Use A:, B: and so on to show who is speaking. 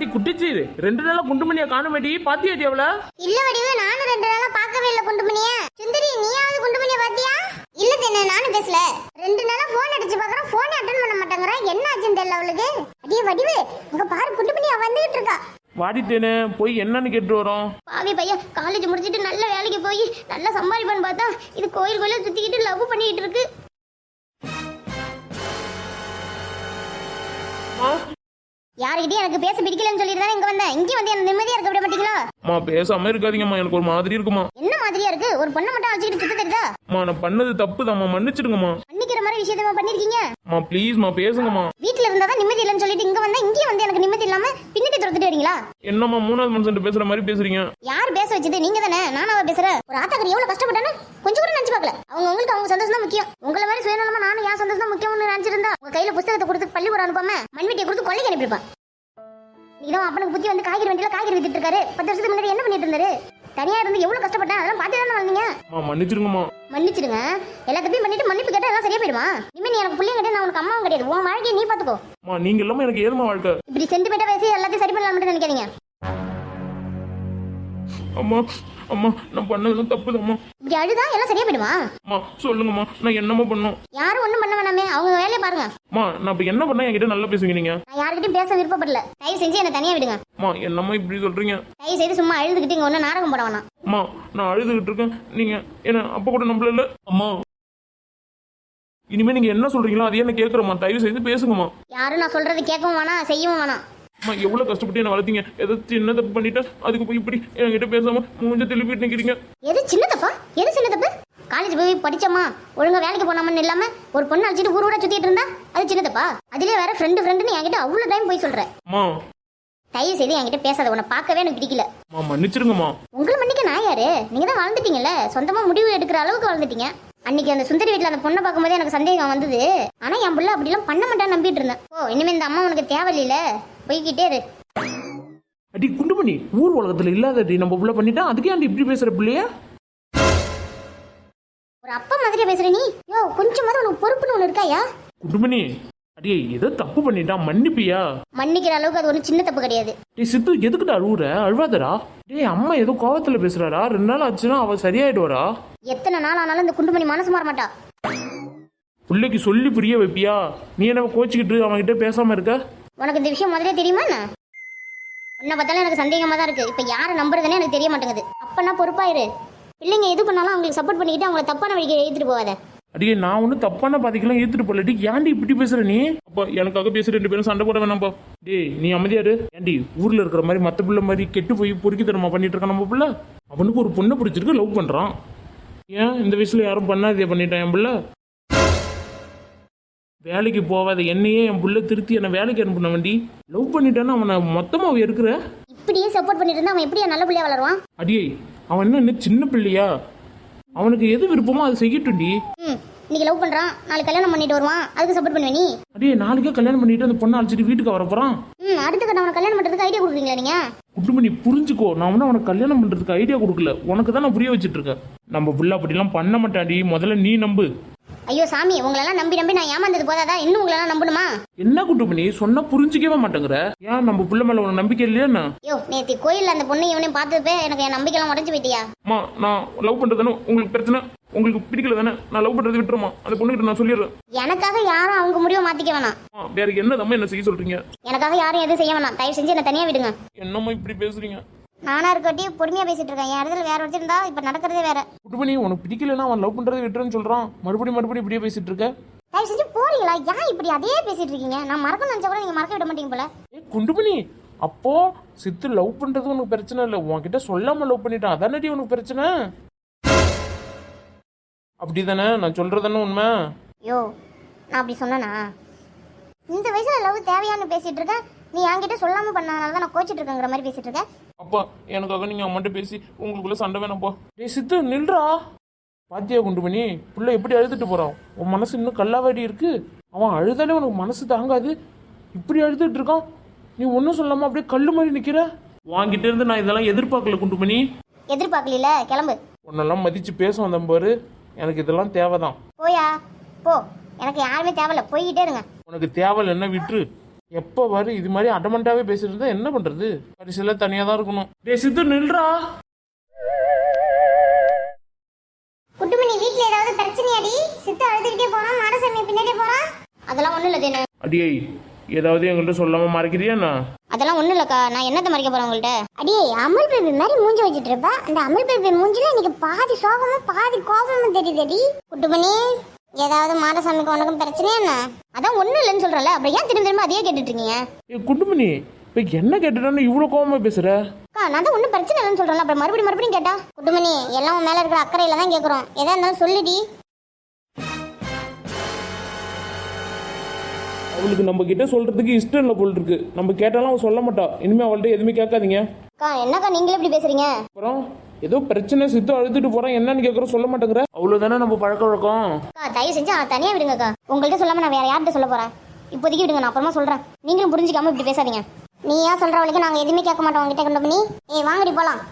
A: D குட்டிச்சீரு ரெண்டு நாளா குண்டுமணியா காணுமேடி பாத்தியாடி அவள
B: இல்ல வடிவு நானும் ரெண்டு நாளா பார்க்கவே இல்ல குண்டுமணிய. சுந்தரி நீயாவது குண்டுமணிய பாத்தியா இல்ல தென்ன நானும் பேசல. ரெண்டு நாளா போன் அடிச்சு பாக்குறேன் போன் அட்டன் பண்ண மாட்டேங்கிறா. என்ன ஆச்சுன்னு தெரியல அவளுக்கு. அடியே வடிவு இங்க பாரு குண்டுமணியா வந்துகிட்டு இருக்கா.
A: வாடிட்டேனே போய் என்னன்னு கேட்டு வரோம்.
B: பாவி பையன் காலேஜ் முடிச்சிட்டு நல்ல வேலைக்கு போய் நல்லா சம்பாதிப்பான்னு பார்த்தா இது கோயில் கோயில சுத்திக்கிட்டு லவ் பண்ணிட்டு இருக்கு. யாருக்கிட்டயும் எனக்கு பேச பிடிக்கலன்னு சொல்லிட்டு தான் இங்க வந்தேன். இங்கேயும் வந்து என்ன நிம்மதியா இருக்க விட மாட்டீங்களா?
A: அம்மா பேசாம இருக்காதீங்கம்மா. எனக்கு ஒரு மாதிரி இருக்குமா?
B: என்ன மாதிரியா இருக்கு? ஒரு பொண்ணை மட்டும் அழைச்சிக்கிட்டு சுத்த தெரியுதா?
A: அம்மா நான் பண்ணது தப்பு தாம்மா மன்னிச்சிடுங்கம்மா.
B: மன்னிக்கிற மாதிரி விஷயத்த பண்ணிருக்கீங்க?
A: அம்மா ப்ளீஸ்மா பேசுங்கம்மா.
B: வீட்ல இருந்தா தான் நிம்மதி இல்லைன்னு சொல்லிட்டு இங்க வந்தா இங்கேயும் வந்து வரீங்களா
A: என்னம்மா மூணாவது மனுஷன் பேசுற மாதிரி பேசுறீங்க?
B: யார் பேச வச்சது? நீங்க தானே? நானாவா பேசுறேன் ஒரு ஆத்தாக்கர் எவ்வளவு கஷ்டப்பட்டானு கொஞ்சம் கூட நினைச்சு பார்க்கல. அவங்க உங்களுக்கு அவங்க சந்தோஷம் தான் முக்கியம். உங்கள மாதிரி சுயநலமா நானும் என் சந்தோஷம் தான் முக்கியம்னு நினைச்சிருந்தா உங்க கையில புஸ்தகத்தை கொடுத்து பள்ளிக்கூடம் அனுப்பாம மண்வெட்டியை கொடுத்து கொள்ளைக்கு அனுப்பியிருப்பான் நீதான் அப்பனுக்கு புத்தி வந்து காய்கறி வண்டியில காய்கறி வித்துட்டு இருக்காரு. பத்து வருஷத்துக்கு முன்னாடி என்ன பண்ணிட்டு இருந்தாரு? தனியா இருந்து எவ்வளவு கஷ்டப்பட்டேன்? அதெல்லாம் பார்த்து தானே வந்தீங்க
A: அம்மா மன்னிச்சிடுங்கம்மா
B: மன்னிச்சிடுங்க எல்லாத்தையும் பண்ணிட்டு மன்னிப்பு கேட்டா எல்லாம் சரியா போயிடுமா? இனிமே நீ எனக்கு பிள்ளைங்க கிடையாது நான் உனக்கு அம்மாவும் கிடையாது. உன் வாழ்க்கையை நீ பாத்துக்கோ
A: அம்மா நீங்க இல்லாம எனக்கு ஏதுமா வாழ்க்கை?
B: இப்படி சென்டிமெண்டா பேசி எல்லாத்தையும் சரி பண்ணலாம் மட்டும் நினைக்காதீங்க.
A: அம்மா அம்மா நான் பண்ணதும் தப்பு தாம்மா
B: இப்படி அழுதா எல்லாம் சரியா போயிடுமா
A: அம்மா சொல்லுங்கம்மா நான் என்னம்மா பண்ணோம்?
B: யாரும் ஒண்ணும் பண்ண வேணாமே அவங்க வேலையை பாருங்க.
A: அம்மா நான் இப்ப என்ன பண்ணா என்கிட்ட நல்லா பேசுவீங்க நீங்க.
B: நான் யார்கிட்டயும் பேச விருப்பப்படல. தயவு செஞ்சு என்ன தனியா விடுங்க.
A: அம்மா என்னம்மா இப்படி சொல்றீங்க?
B: தயவு செய்து சும்மா அழுதுகிட்டு இங்க ஒண்ணு நாடகம் போட வேணாம்.
A: அம்மா நான் அழுதுகிட்டு இருக்கேன். நீங்க என்ன அப்ப கூட நம்பல இல்ல? அம்மா இனிமே நீங்க என்ன சொல்றீங்களோ அதையே என்ன கேக்குறேம்மா. தயவு செய்து பேசுங்கம்மா.
B: யாரும் நான் சொல்றது கேட்கவும் வேணாம் செய்யவும் வேணாம்.
A: அம்மா எவ்வளவு கஷ்டப்பட்டு என்ன வளர்த்தீங்க? ஏதோ சின்ன தப்பு பண்ணிட்டேன் அதுக்கு போய் இப்படி என்கிட்ட பேசாம மூஞ்ச திருப்பிட்டு நிக்கிறீங்க
B: எது சின்ன தப்பா? எது சின்ன தப்பு? காலேஜ் போய் படிச்சோமா ஒழுங்கா வேலைக்கு போனாமன்னு இல்லாம ஒரு பொண்ணு அழைச்சிட்டு ஊர் ஊரா சுத்திட்டு இருந்தா அது சின்ன தப்பா? அதுலயே வேற ஃப்ரெண்டு ஃப்ரெண்டுன்னு என்கிட்ட அவ்வளவு டைம் போய் சொல்ற.
A: அம்மா.
B: தயவு செய்து என்கிட்ட பேசாத உன்னை பார்க்கவே எனக்கு பிடிக்கல.
A: அம்மா மன்னிச்சிருங்கம்மா.
B: உங்களை மன்னிக்க நான் யாரு? நீங்க தான் வளர்ந்துட்டீங்கல்ல சொந்தமா முடிவு எடுக்கிற அளவுக்கு வளர்ந்துட்டீங்க அன்னைக்கு அந்த சுந்தரி வீட்ல அந்த பொண்ணை பார்க்கும்போது எனக்கு சந்தேகம் வந்தது. ஆனா என் புள்ள அப்படிலாம் பண்ண மாட்டான்னு நம்பிட்டு இருந்தேன். ஓ இனிமே இந்த அம்மா உனக்கு தேவையில்ல போய்கிட்டே இரு.
A: அடி குண்டு பண்ணி ஊர் உலகத்துல இல்லாதடி. நம்ம புள்ள பண்ணிட்டா அதுக்கே அந்த இப்படி பேசுற பிள்ளைய?
B: ஒரு அப்பா மாதிரியா பேசுற நீ? யோ கொஞ்சமாவது உனக்கு பொறுப்புன்னு ஒண்ணு இருக்காயா?
A: குண்டு பண்ணி அடியே ஏதோ தப்பு பண்ணிட்டா மன்னிப்பியா?
B: மன்னிக்கிற அளவுக்கு அது ஒன்றும் சின்ன தப்பு கிடையாது.
A: டேய் சித்து எதுக்குடா அழுவுற அழுவாதடா. டேய் அம்மா ஏதோ கோவத்துல பேசுறாரா ரெண்டு நாள் ஆச்சுன்னா அவ சரியாயிடுவாரா
B: எத்தனை நாள் ஆனாலும் இந்த குண்டுமணி மனசு மாற மாட்டா.
A: பிள்ளைக்கு சொல்லி புரிய வைப்பியா? நீ என்ன கோச்சிக்கிட்டு அவன்கிட்ட பேசாம இருக்க?
B: உனக்கு இந்த விஷயம் முதலே தெரியுமா என்ன? உன்னை பார்த்தாலும் எனக்கு சந்தேகமாக தான் இருக்குது இப்போ யாரை நம்புறதுன்னே எனக்கு தெரிய மாட்டேங்குது. அப்போனா பொறுப்பாயிரு. பிள்ளைங்க எது பண்ணாலும் அவங்களுக்கு சப்போர்ட் பண்ணிக்கிட்டு அவங்கள தப்பான வழிக்கு ஏற்றிட்டு போகாத.
A: அடியே நான் ஒன்றும் தப்பான பாதிக்கலாம் ஏத்துட்டு போலடி ஏன்டி இப்படி பேசுற நீ? அப்போ எனக்காக பேசி ரெண்டு பேரும் சண்டை போட வேணாம்ப்பா டேய் நீ அமைதியாரு ஏன்டி ஊரில் இருக்கிற மாதிரி மற்ற பிள்ளை மாதிரி கெட்டு போய் பொறுக்கி தரமா பண்ணிட்டு இருக்கான் நம்ம பிள்ளை? அவனுக்கு ஒரு பொண்ணை பிடிச்சிருக்கு லவ் பண்ணுறான் ஏன்? இந்த வயசில் யாரும் பண்ணாதே பண்ணிட்டான் என் பிள்ளை. வேலைக்கு போவாத என்னையே என் புள்ள திருத்தி என்னை வேலைக்கு அனுப்பின வண்டி. லவ் பண்ணிட்டான்னா அவனை மொத்தமா இருக்கிற
B: இப்படியே சப்போர்ட் பண்ணிட்டு இருந்தா அவன் எப்படியா நல்ல பிள்ளையா வளருவான்?
A: அடியே அவன் என்ன இன்னும் சின்ன பிள்ளையா? அவனுக்கு எது விருப்பமோ அதை செய்யட்டும்டி.
B: ம் இன்னைக்கு லவ் பண்றான் நாளைக்கு கல்யாணம் பண்ணிட்டு வருவான் அதுக்கு சப்போர்ட் பண்ணுவே நீ?
A: அடியே நாளைக்கே கல்யாணம் பண்ணிட்டு அந்த பொண்ணை அழைச்சிட்டு வீட்டுக்கு வர போறான்.
B: ம் அடுத்த கட்ட அவனை கல்யாணம் பண்றதுக்கு ஐடியா கொடுக்குறீங்களா நீங்க?
A: குட்டுமணி புரிஞ்சுக்கோ நான் ஒன்றும் அவனுக்கு கல்யாணம் பண்றதுக்கு ஐடியா கொடுக்கல. உனக்கு தான் நான் புரிய வச்சிட்டு இருக்கேன். நம்ம புள்ள அப்படிலாம் பண்ண மாட்டாடி முதல்ல நீ நம்பு.
B: ஐயோ சாமி உங்களெல்லாம் நம்பி நம்பி நான் ஏமாந்தது போதாதா? இன்னும் உங்களெல்லாம் நம்பணுமா?
A: என்ன குட்டுமணி? சொன்னா புரிஞ்சிக்கவே மாட்டேங்கிற. ஏன் நம்ம புள்ள மேல உனக்கு நம்பிக்கை இல்லையா என்ன?
B: ஐயோ நேத்தி கோயில்ல அந்த பொண்ணு இவனையும் பார்த்தப்பே எனக்கு என் நம்பிக்கைலாம் உடஞ்சு போயிட்டியா?
A: அம்மா நான் லவ் பண்றதுன்னு உங்களுக்கு பிரச்சனை. உங்களுக்கு பிடிக்கல தானே நான் லவ் பண்றது விட்டுருமா அந்த பொண்ணுகிட்ட நான் சொல்லிடுறேன்.
B: எனக்காக யாரும் அவங்க முடிவை மாத்திக்க வேணாம்.
A: வேற என்னதம்மா என்ன செய்ய சொல்றீங்க?
B: எனக்காக யாரும் எதுவும் செய்ய வேணாம். தயவு செஞ்சு என்ன தனியா விடுங்க.
A: என்னம்மா இப்படி பேசுறீங்க?
B: நானா இருக்கட்டி பொறுமையா பேசிட்டு இருக்கேன். என் இடத்துல வேற வச்சிருந்தா இப்ப நடக்கிறதே வேற.
A: குட்டுமணி உனக்கு பிடிக்கலன்னா அவன் லவ் பண்றதை விட்டுறேன்னு சொல்றான். மறுபடியும் மறுபடியும் இப்படியே பேசிட்டு இருக்க?
B: தயவு செஞ்சு போறீங்களா? ஏன் இப்படி அதே பேசிட்டு இருக்கீங்க? நான் மறக்க நினைச்சா கூட நீங்க மறக்க விட மாட்டீங்க போல.
A: ஏ குண்டுமணி அப்போ சித்து லவ் பண்றது உனக்கு பிரச்சனை இல்லை. உன்கிட்ட சொல்லாம லவ் பண்ணிட்டான். அதானடி உனக்கு பிரச்சனை? அப்படிதானே? நான் சொல்றதானே உண்மை?
B: யோ நான் அப்படி சொன்னனா? இந்த வயசுல லவ் தேவையான்னு பேசிட்டு இருக்கேன் நீ என்கிட்ட சொல்லாம பண்ணனால தான் நான் கோச்சிட்டு இருக்கேங்கிற மாதிரி பேசிட்டு இருக்கேன்
A: அப்பா எனக்காக நீங்க அம்மாட்ட பேசி உங்களுக்குள்ள சண்டை வேணாம்ப்பா டேய் சித்து நில்றா. பாத்தியா குண்டுமணி? புள்ள எப்படி அழுதுட்டு போறான் உன் மனசு இன்னும் கல்லாவாடி இருக்கு. அவன் அழுதாலே உனக்கு மனசு தாங்காது. இப்படி அழுதுட்டு இருக்கான். நீ ஒன்றும் சொல்லாம அப்படியே கல்லு மாதிரி நிக்கிற? வாங்கிட்டு இருந்து நான் இதெல்லாம் எதிர்பார்க்கல குண்டுமணி.
B: எதிர்பார்க்கல கிளம்பு.
A: உன்னெல்லாம் மதிச்சு பேச வந்தேன் பாரு. எனக்கு இதெல்லாம் தேவைதான்.
B: போயா? போ. எனக்கு யாருமே தேவையில்ல. போய்கிட்டே இருங்க.
A: உனக்கு தேவையில்லைன்னா விட்டுரு. எப்போ வரு? இது மாதிரி அடமண்டாவே பேசிட்டு இருந்தா என்ன பண்றது? கடைசியில தனியா தான் இருக்கணும். டேய் சித்து நில்றா.
B: குட்டுமணி வீட்ல ஏதாவது பிரச்சனையாடி? சித்து அழுதுகிட்டே போறான் மாடசாமி பின்னாடியே போறான். அதெல்லாம் ஒண்ணும் இல்ல தேனு
A: அடியை ஏதாவது எங்கள்கிட்ட சொல்லாம மறைக்கிறியா
B: அதெல்லாம் ஒண்ணும் இல்லக்கா. நான் என்னத்த மறைக்க போறேன் உங்கள்ட்ட? அடியே அமல் பேபி மாதிரி மூஞ்சி வச்சிட்டு இருப்ப. அந்த அமல் பேபி மூஞ்சில இன்னைக்கு பாதி சோகமும் பாதி கோபமும் தெரியுதடி. குட்டுமணி ஏதாவது மாடசாமிக்கு உனக்கும் பிரச்சனையா என்ன? அதான் ஒண்ணும் இல்லைன்னு சொல்றல அப்புறம் ஏன் திரும்ப திரும்ப அதையே கேட்டுட்டு இருக்கீங்க?
A: ஏ குண்டுமணி இப்போ என்ன கேட்டுட்டான்னு இவ்வளோ கோவமா பேசுற?
B: அக்கா நான் தான் ஒன்றும் பிரச்சனை இல்லைன்னு சொல்றேன்ல அப்புறம் மறுபடியும் மறுபடியும் கேட்டா? குட்டுமணி எல்லாம் உன் மேல இருக்கிற அக்கறையில தான் கேட்குறோம் எதா இருந்தாலும் சொல்லுடி
A: அவளுக்கு நம்ம கிட்ட சொல்றதுக்கு இஷ்டம் இல்லை போல் இருக்கு. நம்ம கேட்டாலும் அவள் சொல்ல மாட்டா. இனிமே அவள்கிட்ட எதுவுமே கேட்காதீங்க.
B: அக்கா என்னக்கா நீங்களே இப்படி பேசுறீங்க?
A: அப்புறம்? ஏதோ பிரச்சனை சித்து அழுதுட்டு போறான். என்னன்னு கேட்குற சொல்ல மாட்டேங்கிற. அவ்வளோதானே நம்ம பழக்க வழக்கம்?
B: அக்கா தயவு செஞ்சு அவன் தனியா விடுங்கக்கா. உங்கள்கிட்ட சொல்லாம நான் வேற யார்கிட்ட சொல்ல போறேன்? இப்போதைக்கு விடுங்க நான் அப்புறமா சொல்றேன். நீங்களும் புரிஞ்சுக்காம இப்படி பேசாதீங்க. நீ ஏன் சொல்ற வரைக்கும் நாங்க எதுவுமே கேட்க மாட்டோம் உங்ககிட்ட கொண்டு பண்ணி ஏய் வாங்கடி போலாம்.